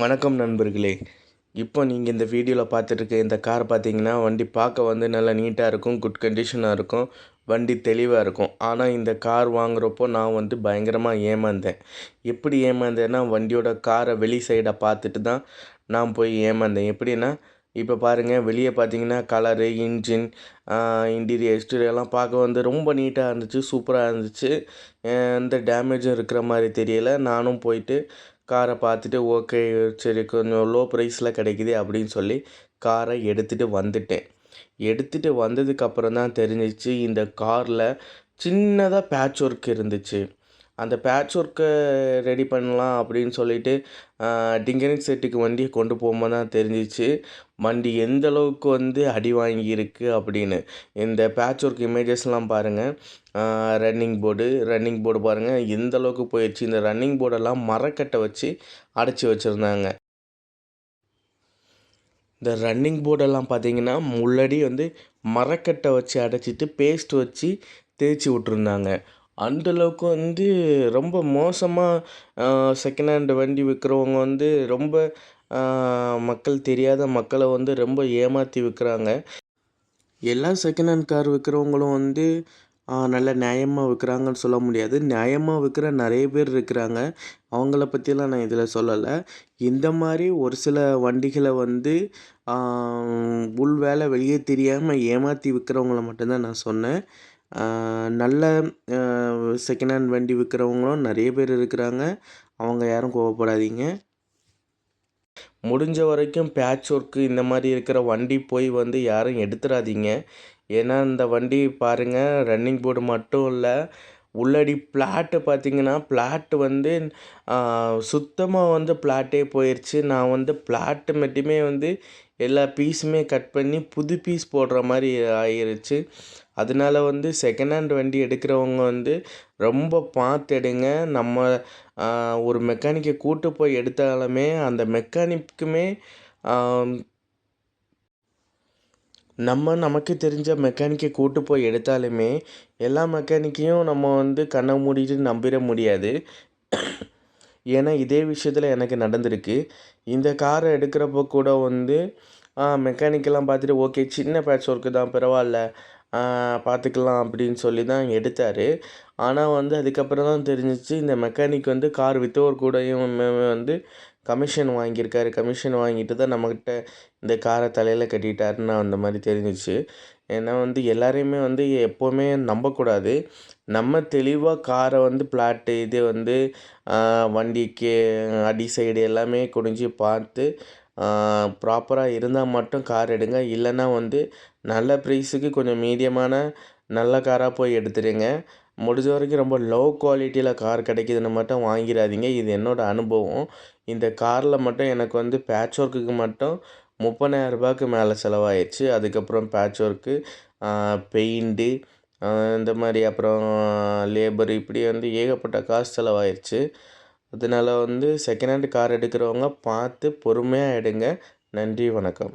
வணக்கம் நண்பர்களே. இப்போ நீங்கள் இந்த வீடியோவில் பார்த்துட்ருக்க இந்த கார் பார்த்தீங்கன்னா வண்டி பார்க்க வந்து நல்லா நீட்டாக இருக்கும் குட் கண்டிஷனாக இருக்கும் வண்டி தெளிவாக இருக்கும். ஆனால் இந்த கார் வாங்குறப்போ நான் வந்து பயங்கரமாக ஏமாந்தேன். எப்படி ஏமாந்தேன்னா வண்டியோட காரை வெளி சைடை பார்த்துட்டு தான் நான் போய் ஏமாந்தேன். எப்படின்னா இப்போ பாருங்கள் வெளியே பார்த்தீங்கன்னா கலரு இன்ஜின் இன்டீரியர் எக்ஸ்டீரியர்லாம் பார்க்க வந்து ரொம்ப நீட்டாக இருந்துச்சு சூப்பராக இருந்துச்சு. எந்த டேமேஜும் இருக்கிற மாதிரி தெரியலை. நானும் போயிட்டு காரை பார்த்துட்டு ஓகே சரி கொஞ்சம் லோ ப்ரைஸில் கிடைக்குது அப்படின்னு சொல்லி காரை எடுத்துகிட்டு வந்துட்டேன். எடுத்துகிட்டு வந்ததுக்கப்புறம் தான் தெரிஞ்சிச்சு இந்த காரில் சின்னதாக பேட்ச் ஒர்க் இருந்துச்சு. அந்த பேட்ச் ஒர்க்கை ரெடி பண்ணலாம் அப்படின்னு சொல்லிட்டு டிங்கரிங் செட்டுக்கு வண்டியை கொண்டு போகும்போது தான் தெரிஞ்சிச்சு வண்டி எந்த அளவுக்கு வந்து அடி வாங்கியிருக்கு அப்படின்னு. இந்த பேட்ச் ஒர்க் இமேஜஸ்லாம் பாருங்கள் ரன்னிங் போர்டு ரன்னிங் போர்டு பாருங்கள் எந்த அளவுக்கு போயிடுச்சு இந்த ரன்னிங் போர்டெல்லாம் மரக்கட்டை வச்சு அடைச்சி வச்சுருந்தாங்க. இந்த ரன்னிங் போர்டெல்லாம் பார்த்தீங்கன்னா முன்னாடி வந்து மரக்கட்டை வச்சு அடைச்சிட்டு பேஸ்ட் வச்சு தேய்ச்சி விட்ருந்தாங்க அந்தளவுக்கு வந்து ரொம்ப மோசமாக செகண்ட் ஹேண்ட் வண்டி விற்கிறவங்க வந்து ரொம்ப மக்கள் தெரியாத மக்களை வந்து ரொம்ப ஏமாற்றி விற்கிறாங்க எல்லா செகண்ட் ஹேண்ட் கார் விற்கிறவங்களும் வந்து நல்ல நியாயமாக விற்கிறாங்கன்னு சொல்ல முடியாது. நியாயமாக விற்கிற நிறைய பேர் இருக்கிறாங்க. அவங்கள பற்றிலாம் நான் இதில் சொல்லலை. இந்த மாதிரி ஒரு சில வண்டிகளை வந்து உள் வேலை வெளியே தெரியாமல் ஏமாற்றி விற்கிறவங்கள மட்டும்தான் நான் சொன்னேன். நல்ல செகண்ட் ஹேண்ட் வண்டி விற்கிறவங்களும் நிறைய பேர் இருக்கிறாங்க. அவங்க யாரும் கோவப்படாதீங்க. முடிஞ்ச வரைக்கும் பேட்ச் ஒர்க்கு இந்த மாதிரி இருக்கிற வண்டி போய் வந்து யாரும் எடுத்துடாதீங்க ஏன்னா இந்த வண்டி பாருங்கள் ரன்னிங் போர்டு மட்டும் இல்லை உள்ளடி பிளாட்டு பார்த்தீங்கன்னா பிளாட்டு வந்து சுத்தமாக வந்து பிளாட்டே போயிடுச்சு நான் வந்து பிளாட்டு மட்டுமே வந்து எல்லா பீஸுமே கட் பண்ணி புது பீஸ் போடுற மாதிரி ஆயிடுச்சு அதனால வந்து செகண்ட் ஹேண்ட் வண்டி எடுக்கிறவங்க வந்து ரொம்ப பார்த்து எடுங்க நம்ம ஒரு மெக்கானிக்கை கூட்டு போய் எடுத்தாலுமே அந்த மெக்கானிக்குமே நம்ம நமக்கு தெரிஞ்ச மெக்கானிக்கை கூட்டு போய் எடுத்தாலுமே எல்லா மெக்கானிக்கையும் நம்ம வந்து கண்ணை மூடிட்டு நம்பிட முடியாது. ஏன்னா இதே விஷயத்தில் எனக்கு நடந்திருக்கு. இந்த காரை எடுக்கிறப்போ கூட வந்து மெக்கானிக்கெல்லாம் பார்த்துட்டு ஓகே சின்ன பேட்ச் ஒர்க்கு தான் பரவாயில்ல. பார்த்துக்கலாம் அப்படின்னு சொல்லி தான் எடுத்தார். ஆனால் வந்து அதுக்கப்புறம் தான் தெரிஞ்சிச்சு இந்த மெக்கானிக் வந்து கார் வித்தவர் கூடயும் வந்து கமிஷன் வாங்கியிருக்காரு. கமிஷன் வாங்கிட்டு தான் நம்மக்கிட்ட இந்த காரை தலையில் கட்டிட்டாருன்னு அந்த மாதிரி தெரிஞ்சிச்சு. ஏன்னா வந்து எல்லாரையுமே வந்து எப்போவுமே நம்பக்கூடாது. நம்ம தெளிவாக காரை வந்து பிளாட்டு இது வந்து வண்டிக்கு அடி சைடு எல்லாமே குனிஞ்சு பார்த்து ப்ராப்பராக இருந்தால் மட்டும் கார் எடுங்க. இல்லைன்னா வந்து நல்ல ப்ரைஸுக்கு கொஞ்சம் மீடியமான நல்ல காராக போய் எடுத்துடுங்க. முடிஞ்ச வரைக்கும் ரொம்ப லோ குவாலிட்டியில் கார் கிடைக்கிதுன்னு மட்டும் வாங்கிடாதீங்க. இது என்னோடய அனுபவம். இந்த காரில் மட்டும் எனக்கு வந்து பேட்ச் ஒர்க்குக்கு மட்டும் முப்பதாயிரரூபாய்க்கு மேலே செலவாயிடுச்சு அதுக்கப்புறம் பேட்ச் ஒர்க்கு பெயிண்ட்டு இந்த மாதிரி அப்புறம் லேபர் இப்படி வந்து ஏகப்பட்ட காசு செலவாயிடுச்சு அதனால் வந்து செகண்ட் ஹேண்ட் கார் எடுக்கிறவங்க பார்த்து பொறுமையாக எடுங்க. நன்றி வணக்கம்.